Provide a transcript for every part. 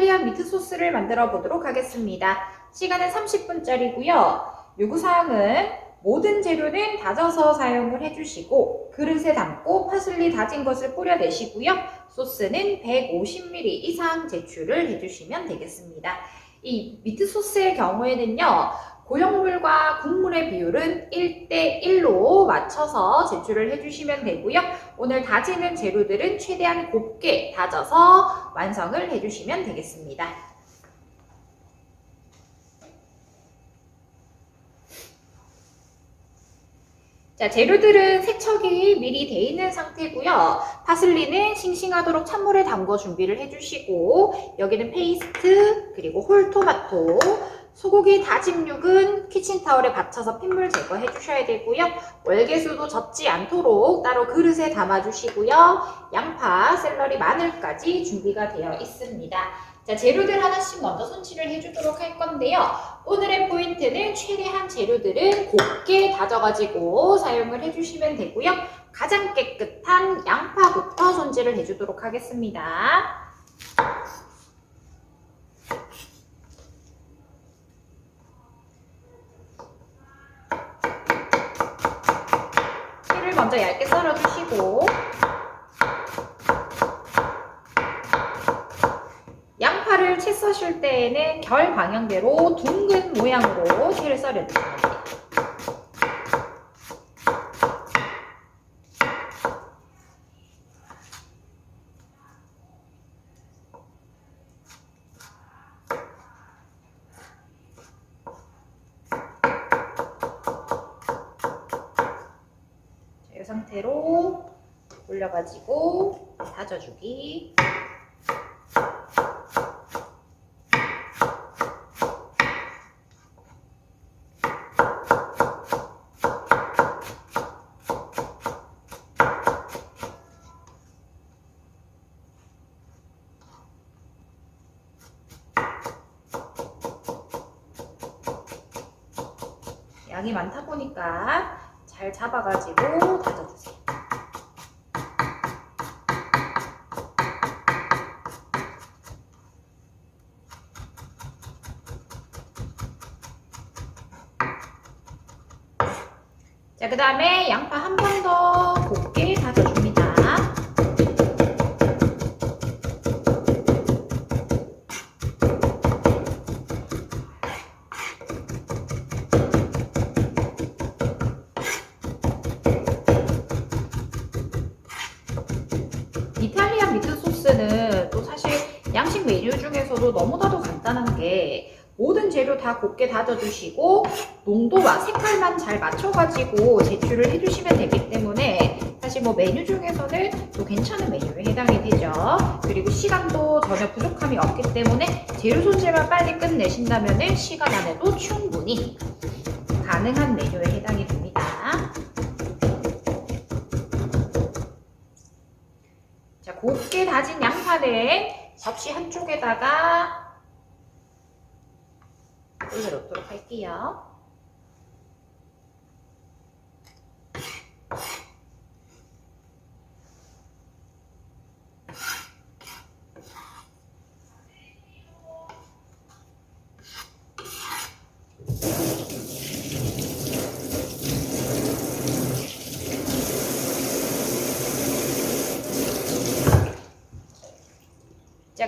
이탈리안 미트 소스를 만들어 보도록 하겠습니다. 시간은 30분짜리고요. 요구사항은 모든 재료는 다져서 사용을 해주시고 그릇에 담고 파슬리 다진 것을 뿌려내시고요. 소스는 150ml 이상 제출을 해주시면 되겠습니다. 이 미트 소스의 경우에는요. 고형물과 국물의 비율은 1대1로 맞춰서 제출을 해주시면 되고요. 오늘 다지는 재료들은 최대한 곱게 다져서 완성을 해주시면 되겠습니다. 자, 재료들은 세척이 미리 돼 있는 상태고요. 파슬리는 싱싱하도록 찬물에 담궈 준비를 해주시고 여기는 페이스트 그리고 홀토마토 소고기 다짐육은 키친타올에 받쳐서 핏물 제거해 주셔야 되고요. 월계수도 젖지 않도록 따로 그릇에 담아 주시고요. 양파, 샐러리, 마늘까지 준비가 되어 있습니다. 자, 재료들 하나씩 먼저 손질을 해주도록 할 건데요. 오늘의 포인트는 최대한 재료들은 곱게 다져가지고 사용을 해주시면 되고요. 가장 깨끗한 양파부터 손질을 해주도록 하겠습니다. 피를 먼저 얇게 썰어주시고 채 써실 때에는 결 방향대로 둥근 모양으로 썰어주시면 돼요. 자, 이 상태로 올려가지고 다져주기. 양이 많다 보니까 잘 잡아가지고 다져주세요. 자, 그 다음에 양파 한 번 더 중에서도 너무나도 간단한 게 모든 재료 다 곱게 다져주시고 농도와 색깔만 잘 맞춰가지고 제출을 해주시면 되기 때문에 사실 뭐 메뉴 중에서는 또 괜찮은 메뉴에 해당이 되죠. 그리고 시간도 전혀 부족함이 없기 때문에 재료 손질만 빨리 끝내신다면 시간 안에도 충분히 가능한 메뉴에 해당이 됩니다. 자, 곱게 다진 양파는 접시 한쪽에다가 올려놓도록 할게요.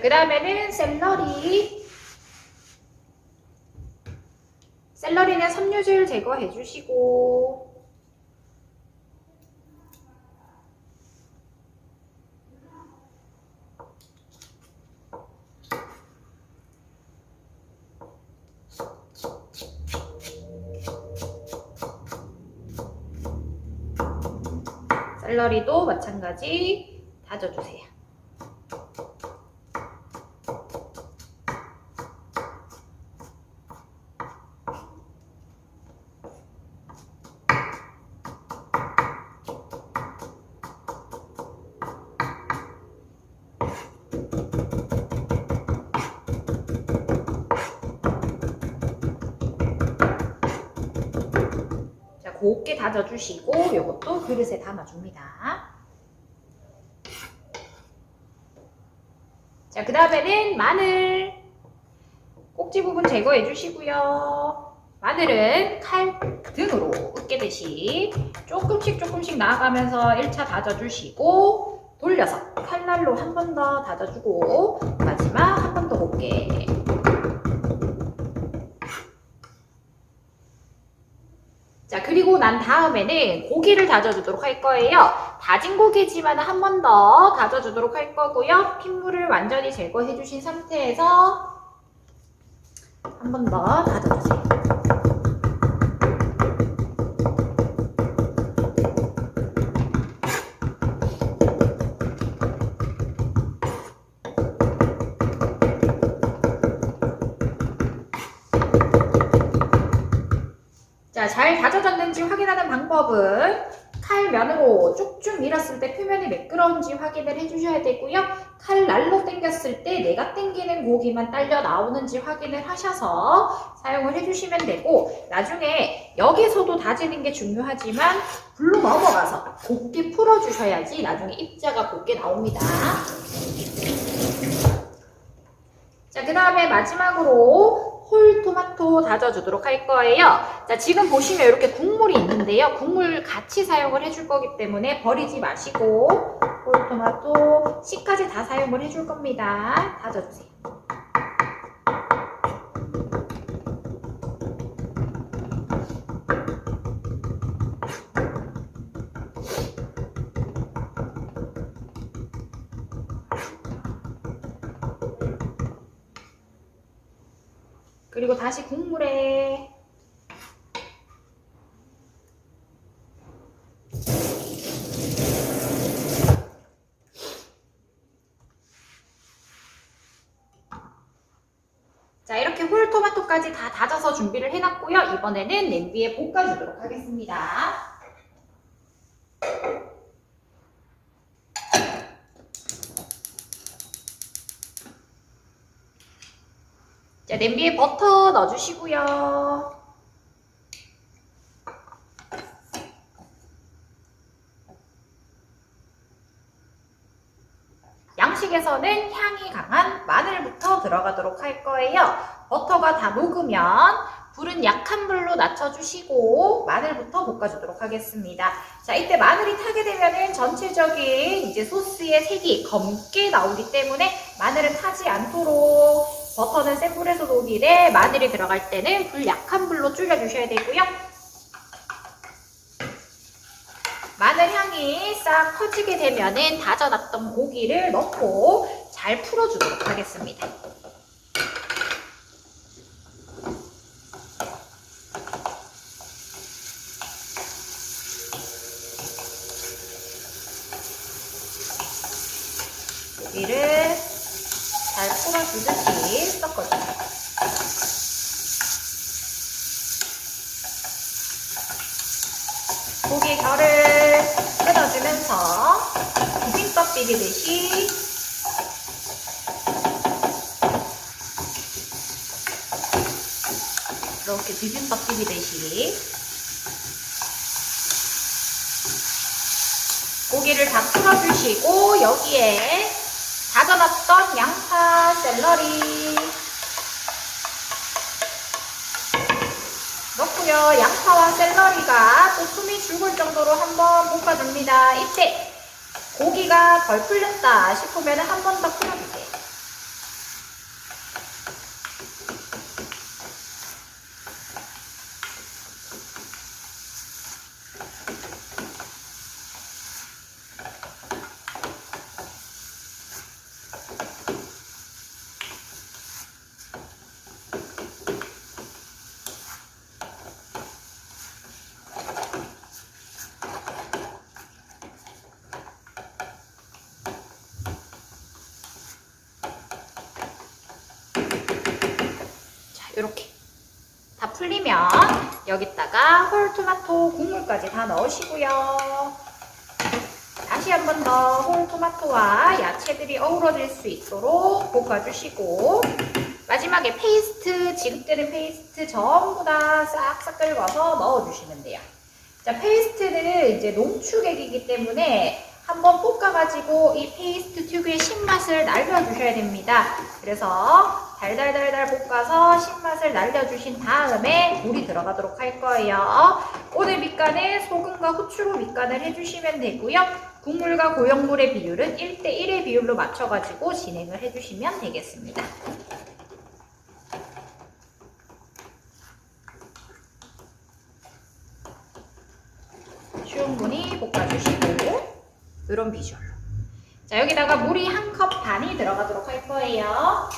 그 다음에는 샐러리. 샐러리는 섬유질 제거해 주시고, 샐러리도 마찬가지 다져주세요. 자, 곱게 다져주시고 이것도 그릇에 담아줍니다. 자, 그 다음에는 마늘. 꼭지 부분 제거해 주시고요. 마늘은 칼 등으로 으깨듯이 조금씩 조금씩 나아가면서 1차 다져주시고 돌려서 칼날로 한 번 더 다져주고 마지막 한 번 더 곱게 자 그리고 난 다음에는 고기를 다져주도록 할 거예요. 다진 고기지만 한 번 더 다져주도록 할 거고요. 핏물을 완전히 제거해 주신 상태에서 한 번 더 다져주세요 자, 잘 다져졌는지 확인하는 방법은 칼면으로 쭉쭉 밀었을 때 표면이 매끄러운지 확인을 해주셔야 되고요. 칼 날로 당겼을 때 내가 당기는 고기만 딸려 나오는지 확인을 하셔서 사용을 해주시면 되고 나중에 여기서도 다지는 게 중요하지만 불로 넘어가서 곱게 풀어주셔야지 나중에 입자가 곱게 나옵니다. 자, 그 다음에 마지막으로 홀 토마토 다져주도록 할 거예요. 자, 지금 보시면 이렇게 국물이 있는데요. 국물 같이 사용을 해줄 거기 때문에 버리지 마시고 홀 토마토 씨까지 다 사용을 해줄 겁니다. 다져주세요. 그리고 다시 국물에 자 이렇게 홀 토마토까지 다 다져서 준비를 해놨고요. 이번에는 냄비에 볶아주도록 하겠습니다. 자 냄비에 버터 넣어주시고요. 양식에서는 향이 강한 마늘부터 들어가도록 할 거예요. 버터가 다 녹으면 불은 약한 불로 낮춰주시고 마늘부터 볶아주도록 하겠습니다. 자, 이때 마늘이 타게 되면은 전체적인 이제 소스의 색이 검게 나오기 때문에 마늘은 타지 않도록 버터는 센 불에서 녹이되 마늘이 들어갈 때는 불 약한 불로 줄여주셔야 되고요. 마늘 향이 싹 퍼지게 되면은 다져놨던 고기를 넣고 잘 풀어주도록 하겠습니다. 고기를 잘 풀어주듯이 섞어줍니다. 고기 결을 끊어주면서 비빔밥 비비듯이 이렇게 비빔밥 비비듯이 고기를 다 풀어주시고 여기에 다져놨던 양파, 샐러리 넣고요. 양파와 샐러리가 또 숨이 죽을 정도로 한번 볶아줍니다. 이때 고기가 덜 풀렸다 싶으면 한 번더 풀어주세요. 자, 이렇게 다 풀리면 여기다가 홀토마토 국물까지 다 넣으시고요. 다시 한 번 더 홀토마토와 야채들이 어우러질 수 있도록 볶아주시고 마지막에 페이스트, 지급되는 페이스트 전부 다 싹싹 긁어서 넣어주시면 돼요. 자, 페이스트는 이제 농축액이기 때문에 한번 볶아가지고 이 페이스트 특유의 신맛을 날려주셔야 됩니다. 그래서 달달달달 볶아서 신맛을 날려주신 다음에 물이 들어가도록 할 거예요. 오늘 밑간은 소금과 후추로 밑간을 해주시면 되고요. 국물과 고역물의 비율은 1대1의 비율로 맞춰가지고 진행을 해주시면 되겠습니다. 이런 비주얼로. 자 여기다가 물이 한 컵 반이 들어가도록 할 거예요.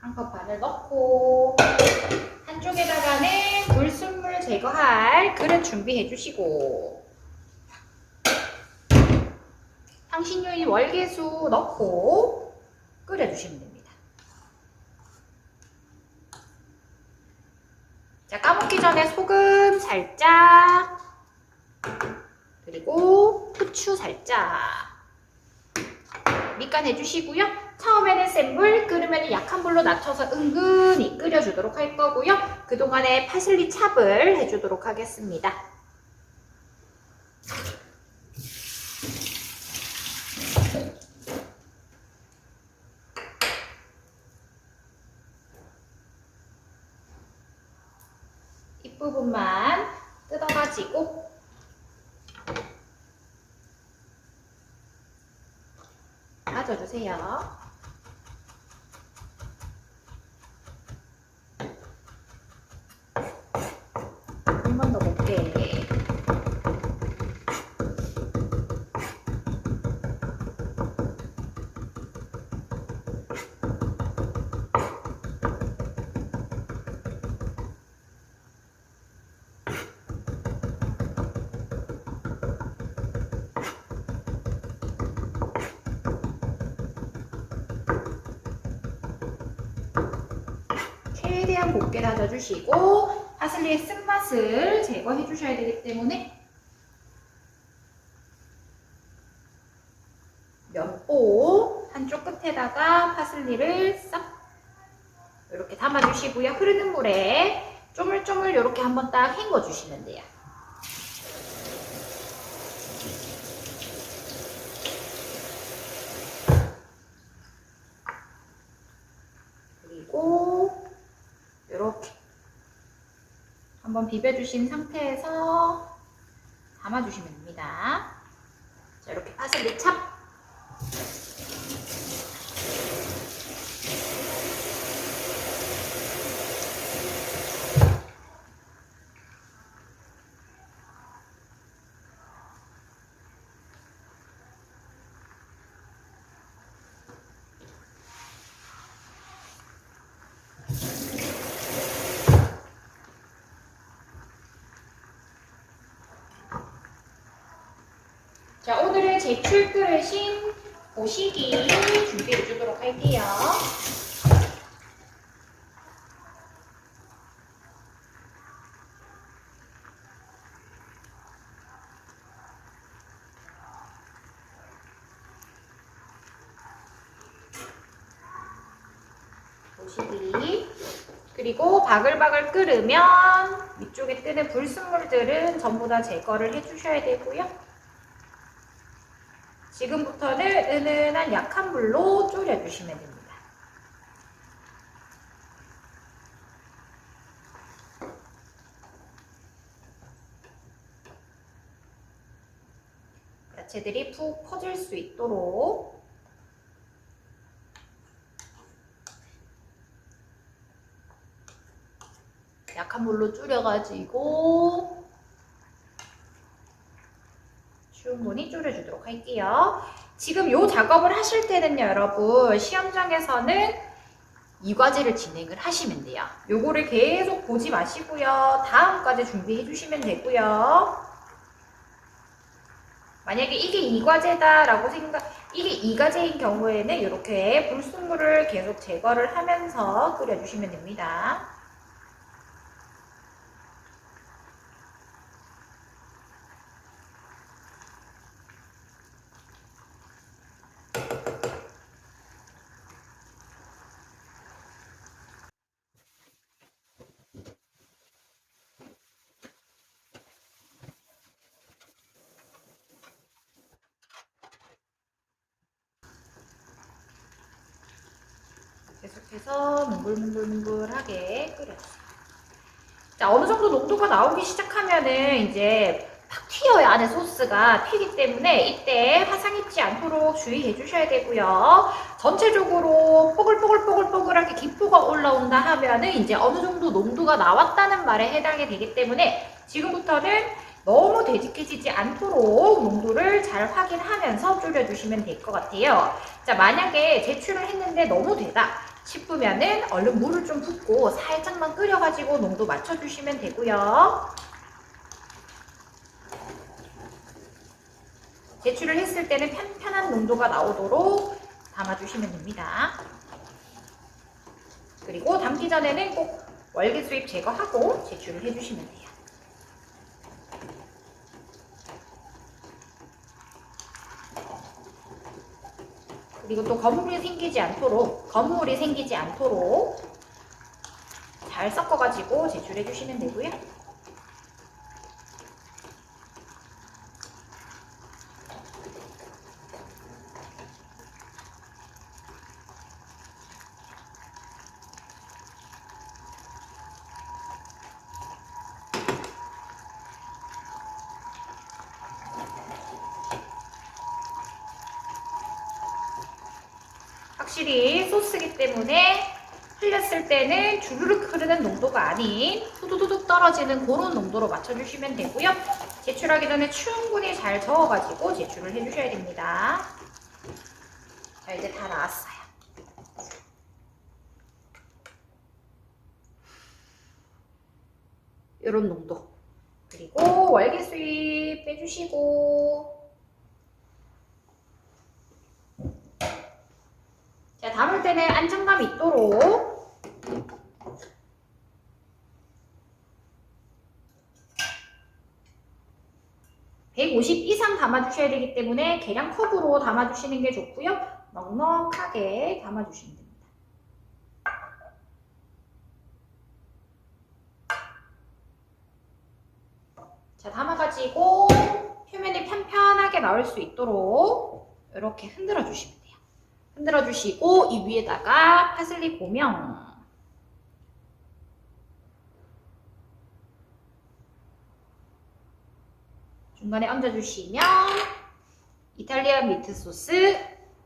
한 컵 반을 넣고 한쪽에다가는 불순물 제거할 그릇 준비해 주시고 향신료인 월계수 넣고 끓여주시면 됩니다. 자, 까먹기 전에 소금 살짝, 그리고 후추 살짝 밑간 해주시고요. 처음에는 센 불, 끓으면 약한 불로 낮춰서 은근히 끓여주도록 할 거고요. 그동안에 파슬리 찹을 해주도록 하겠습니다. 잎부분만 뜯어가지고 빠져주세요. 한 번 더 볼게. 최대한 곱게 다져 주시고 파슬리의 쓴맛을 제거해 주셔야 되기 때문에 면보 한쪽 끝에다가 파슬리를 싹 이렇게 담아주시고요. 흐르는 물에 쪼물쪼물 이렇게 한번 딱 헹궈 주시면 돼요. 그리고 이렇게 한번 비벼주신 상태에서 담아주시면 됩니다. 자, 이렇게 파슬리 찹. 제출 그릇인 보시기 준비해 주도록 할게요. 보시기. 그리고 바글바글 끓으면 위쪽에 뜨는 불순물들은 전부 다 제거를 해주셔야 되고요. 지금부터는 은은한 약한 불로 졸여주시면 됩니다. 야채들이 푹 퍼질 수 있도록 약한 불로 줄여가지고 충분히 졸여주도록 할게요. 지금 이 작업을 하실 때는요, 여러분, 시험장에서는 이 과제를 진행을 하시면 돼요. 요거를 계속 보지 마시고요. 다음 과제 준비해 주시면 되고요. 만약에 이게 이 과제다라고 생각, 이게 이 과제인 경우에는 이렇게 불순물을 계속 제거를 하면서 끓여주시면 됩니다. 계속해서 뭉글뭉글뭉글하게 끓여주세요. 자, 어느 정도 농도가 나오기 시작하면은 이제 팍 튀어요. 안에 소스가 튀기 때문에 이때 화상 입지 않도록 주의해 주셔야 되고요. 전체적으로 뽀글뽀글뽀글뽀글하게 기포가 올라온다 하면은 이제 어느 정도 농도가 나왔다는 말에 해당이 되기 때문에 지금부터는 너무 되직해지지 않도록 농도를 잘 확인하면서 졸여주시면 될 것 같아요. 자, 만약에 제출을 했는데 너무 되다 싶으면은 얼른 물을 좀 붓고 살짝만 끓여가지고 농도 맞춰주시면 되고요. 제출을 했을 때는 편편한 농도가 나오도록 담아주시면 됩니다. 그리고 담기 전에는 꼭 월계 수입 제거하고 제출을 해주시면 돼요. 그리고 또 거물이 생기지 않도록 거물이 생기지 않도록 잘 섞어가지고 제출해 주시면 되고요. 확실히 소스기 때문에 흘렸을 때는 주르륵 흐르는 농도가 아닌 후두두둑 떨어지는 그런 농도로 맞춰주시면 되고요. 제출하기 전에 충분히 잘 저어가지고 제출을 해주셔야 됩니다. 자, 이제 다 나왔어요. 이런 농도. 그리고 월계 수잎 빼주시고 자, 담을 때는 안정감 있도록 (150) 이상 담아주셔야 되기 때문에 계량 컵으로 담아주시는 게 좋고요. 넉넉하게 담아주시면 됩니다. 자 담아가지고 표면이 편편하게 나올 수 있도록 이렇게 흔들어 주시면 돼요. 흔들어 주시고 이 위에다가 파슬리 고명 중간에 얹어 주시면 이탈리안 미트 소스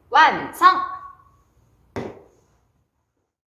완성!